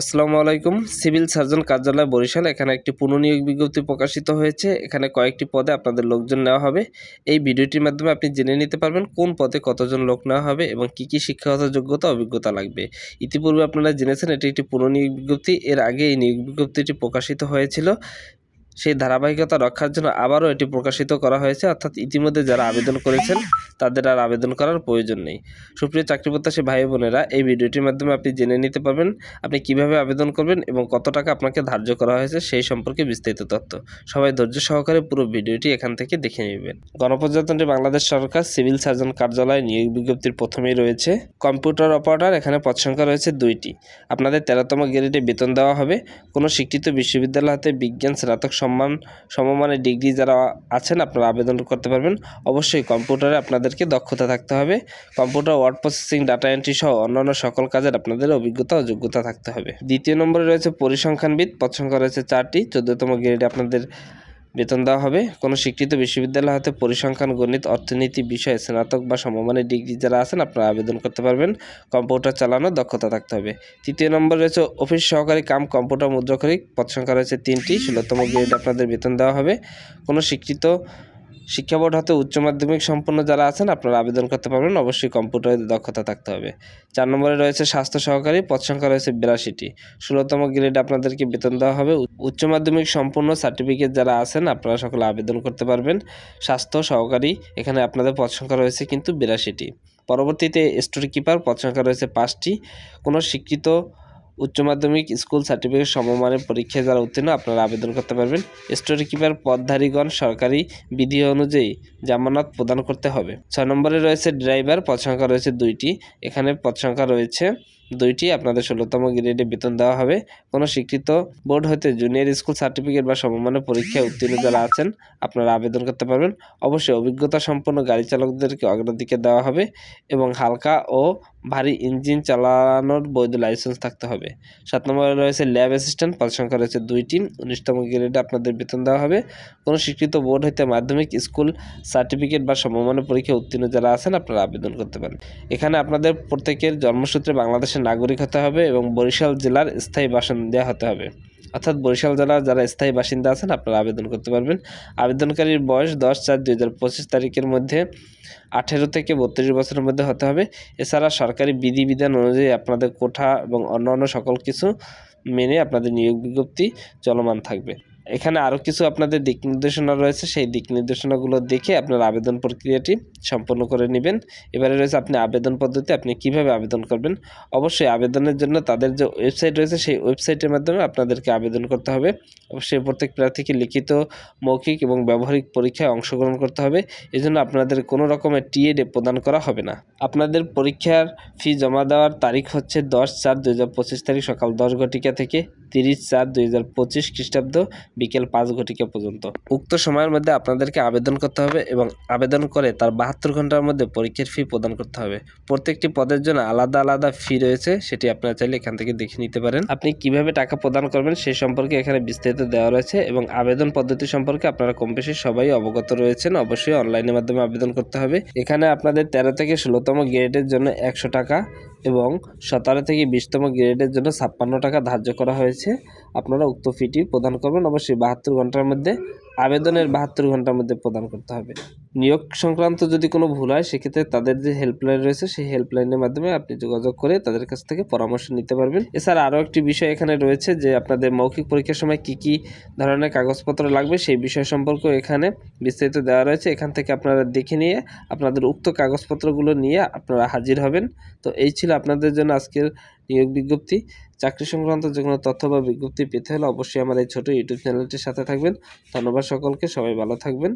আসসালামু আলাইকুম। Civil surgeon কার্যালয় বরিশাল, এখানে একটি পুনর্নিয়োগ বিজ্ঞপ্তি প্রকাশিত হয়েছে। এখানে কয়েকটি পদে আপনাদের লোকজন নেওয়া হবে। এই ভিডিওটির মাধ্যমে আপনি জেনে নিতে পারবেন কোন পদে কতজন লোক নেওয়া হবে এবং কি কি শিক্ষাগত যোগ্যতা, অভিজ্ঞতা লাগবে। ইতিপূর্বে আপনারা জেনেছেন, এটি একটি পুনর্নিয়োগ বিজ্ঞপ্তি। এর আগে এই নিয়োগ বিজ্ঞপ্তিটি প্রকাশিত হয়েছিল। সেই ধারাবাহিকতা রক্ষার জন্য আবারও এটি প্রকাশিত করা হয়েছে। অর্থাৎ ইতিমধ্যে যারা আবেদন করেছেন, তাদের আর আবেদন করার প্রয়োজন নেই। সুপ্রিয় চাকরি প্রত্যাশী ভাই বোনেরা, এই ভিডিওটির মাধ্যমে আপনি জেনে নিতে পারবেন, আপনি কীভাবে আবেদন করবেন এবং কত টাকা আপনাকে ধার্য করা হয়েছে সেই সম্পর্কে বিস্তারিত তথ্য। সবাই ধৈর্য সহকারে পুরো ভিডিওটি এখান থেকে দেখে নেবেন। গণপ্রজাতন্ত্রী বাংলাদেশ সরকার সিভিল সার্জন কার্যালয় নিয়োগ বিজ্ঞপ্তির প্রথমেই রয়েছে। কম্পিউটার অপারেটর এখানে পদ সংখ্যা রয়েছে দুইটি। আপনাদের তেরোতম গ্রেডে বেতন দেওয়া হবে। কোনো স্বীকৃত বিশ্ববিদ্যালয় হাতে বিজ্ঞান স্নাতক সম্মান, সমমানের ডিগ্রি যারা আছেন, আপনারা আবেদন করতে পারবেন। অবশ্যই কম্পিউটারে আপনাদেরকে দক্ষতা থাকতে হবে। Computer, word processing, data entry সহ অন্যান্য সকল কাজের আপনাদের অভিজ্ঞতা ও যোগ্যতা থাকতে হবে। দ্বিতীয় নম্বরে রয়েছে পরিসংখ্যানবিদ। সংখ্যা রয়েছে চারটি। চোদ্দতম গ্রেডে আপনাদের বেতন দেওয়া হবে। কোনো স্বীকৃত বিশ্ববিদ্যালয় হতে পরিসংখ্যান, গণিত, অর্থনীতি, বিষয়ে, স্নাতক বা সমমানের ডিগ্রি যারা আছেন, আপনারা আবেদন করতে পারবেন। কম্পিউটার চালানোর দক্ষতা থাকতে হবে। তৃতীয় নম্বর রয়েছে অফিস সহকারী কাম, কম্পিউটার মুদ্রাক্ষরিক। পদ সংখ্যা রয়েছে তিনটি, ষোলোতম গ্রেড আপনাদের বেতন দেওয়া হবে। কোনো স্বীকৃত শিক্ষা বোর্ড হতে উচ্চ মাধ্যমিক সম্পন্ন যারা আছেন, আপনারা আবেদন করতে পারবেন। অবশ্যই কম্পিউটারের দক্ষতা থাকতে হবে। চার নম্বরে রয়েছে স্বাস্থ্য সহকারী, পদ সংখ্যা রয়েছে বিরাশিটি। ষোলোতম গ্রেড আপনাদেরকে বেতন দেওয়া হবে। উচ্চ মাধ্যমিক সম্পূর্ণ সার্টিফিকেট যারা আছেন, আপনারা সকলে আবেদন করতে পারবেন। স্বাস্থ্য সহকারী, এখানে আপনাদের পদ সংখ্যা রয়েছে কিন্তু বিরাশিটি। পরবর্তীতে স্টোরি কিপার পদ সংখ্যা রয়েছে পাঁচটি। কোনো স্বীকৃত উচ্চ মাধ্যমিক স্কুল সার্টিফিকেট সমমানের পরীক্ষায় যারা উত্তীর্ণ, আপনারা আবেদন করতে পারবেন। স্টোরি কিপার, পদধারীগণ, সরকারি বিধি অনুযায়ী জামানত প্রদান করতে হবে। ছয় নম্বরে রয়েছে ড্রাইভার, পদ সংখ্যা রয়েছে দুইটি। এখানে পদ সংখ্যা রয়েছে দুইটি, আপনাদের ষোলোতম গ্রেডে বেতন দেওয়া হবে। কোনো স্বীকৃত বোর্ড হতে জুনিয়র স্কুল সার্টিফিকেট বা সমমানের পরীক্ষায় উত্তীর্ণ যারা আছেন, আপনারা আবেদন করতে পারবেন। অবশ্যই অভিজ্ঞতা সম্পন্ন গাড়ি চালকদেরকে অগ্রাধিকার দেওয়া হবে এবং হালকা ও ভারী ইঞ্জিন চালানোর বৈধ লাইসেন্স থাকতে হবে। সাত নম্বরে রয়েছে ল্যাব অ্যাসিস্ট্যান্ট, পদ সংখ্যা রয়েছে দুইটি, উনিশতম গ্রেডে আপনাদের বেতন দেওয়া হবে। কোনো স্বীকৃত বোর্ড হতে মাধ্যমিক স্কুল সার্টিফিকেট বা সমমানের পরীক্ষায় উত্তীর্ণ যারা আছেন, আপনারা আবেদন করতে পারেন। এখানে আপনাদের প্রত্যেকের জন্মসূত্রে বাংলাদেশের নাগরিক হতে হবে এবং বরিশাল জেলার স্থায়ী বাসিন্দা হতে হবে। অর্থাৎ বরিশাল জেলার যারা স্থায়ী বাসিন্দা আছেন, আপনারা আবেদন করতে পারবেন। আবেদনকারীর বয়স দশ চার দুই হাজার পঁচিশ তারিখের মধ্যে, আঠেরো থেকে বত্রিশ বছরের মধ্যে হতে হবে। এছাড়া সরকারি বিধিবিধান অনুযায়ী আপনাদের কোঠা এবং অন্যান্য সকল কিছু মেনে আপনাদের নিয়োগ বিজ্ঞপ্তি চলমান থাকবে। এখানে আরও কিছু আপনাদের দিক নির্দেশনা রয়েছে, সেই দিক নির্দেশনাগুলো দেখে আপনার আবেদন প্রক্রিয়াটি সম্পন্ন করে নেবেন। এবারে রয়েছে আপনি আবেদন পদ্ধতি, আপনি কীভাবে আবেদন করবেন? অবশ্যই আবেদনের জন্য তাদের যে ওয়েবসাইট রয়েছে, সেই ওয়েবসাইটের মাধ্যমে আপনাদেরকে আবেদন করতে হবে। অবশ্যই প্রত্যেক প্রার্থীকে লিখিত, মৌখিক এবং ব্যবহারিক পরীক্ষায় অংশগ্রহণ করতে হবে। এই জন্য আপনাদের কোনো রকমের টিএডে প্রদান করা হবে না। আপনাদের পরীক্ষার ফি জমা দেওয়ার তারিখ হচ্ছে দশ চার দুই তারিখ সকাল দশ ঘটিকা থেকে তিরিশ চার দুই খ্রিস্টাব্দ। বিকেল পাঁচ ঘটিকা পর্যন্ত। উক্ত সময়ের মধ্যে আপনাদেরকে আবেদন করতে হবে এবং আবেদন করে তার বাহাত্তর ঘণ্টার মধ্যে পরীক্ষার ফি প্রদান করতে হবে। প্রত্যেকটি পদের জন্য আলাদা আলাদা ফি রয়েছে, সেটি আপনারা চাইলে এখান থেকে দেখে নিতে পারেন। আপনি কীভাবে টাকা প্রদান করবেন সেই সম্পর্কে এখানে বিস্তারিত দেওয়া রয়েছে এবং আবেদন পদ্ধতি সম্পর্কে আপনারা কম বেশি সবাই অবগত রয়েছেন। অবশ্যই অনলাইনের মাধ্যমে আবেদন করতে হবে। এখানে আপনাদের তেরো থেকে ষোলোতম গ্রেডের জন্য একশো টাকা এবং সতেরো থেকে বিশতম গ্রেডের জন্য ছাপ্পান্ন টাকা ধার্য করা হয়েছে। আপনারা উক্ত ফিটি প্রদান করবেন। অবশ্যই বাহাত্তর ঘণ্টার মধ্যে, আবেদনের বাহাত্তর ঘণ্টার মধ্যে প্রদান করতে হবে। নিয়োগ সংক্রান্ত যদি কোনো ভুল হয়, সেক্ষেত্রে তাদের যে হেল্পলাইন রয়েছে, সেই হেল্পলাইনের মাধ্যমে আপনি যোগাযোগ করে তাদের কাছ থেকে পরামর্শ নিতে পারবেন। এছাড়া আরও একটি বিষয় এখানে রয়েছে যে, আপনাদের মৌখিক পরীক্ষার সময় কি কি ধরনের কাগজপত্র লাগবে, সেই বিষয় সম্পর্কেও এখানে বিস্তারিত দেওয়া রয়েছে। এখান থেকে আপনারা দেখে নিয়ে আপনাদের উক্ত কাগজপত্রগুলো নিয়ে আপনারা হাজির হবেন। তো এই ছিল আপনাদের জন্য আজকের নিয়োগ বিজ্ঞপ্তি। চাকরি সংক্রান্ত যে কোনো তথ্য বা বিজ্ঞপ্তি পেতে হলে অবশ্যই আমার এই ছোটো ইউটিউব চ্যানেলটির সাথে থাকবেন। ধন্যবাদ সকলকে, সবাই ভালো থাকবেন।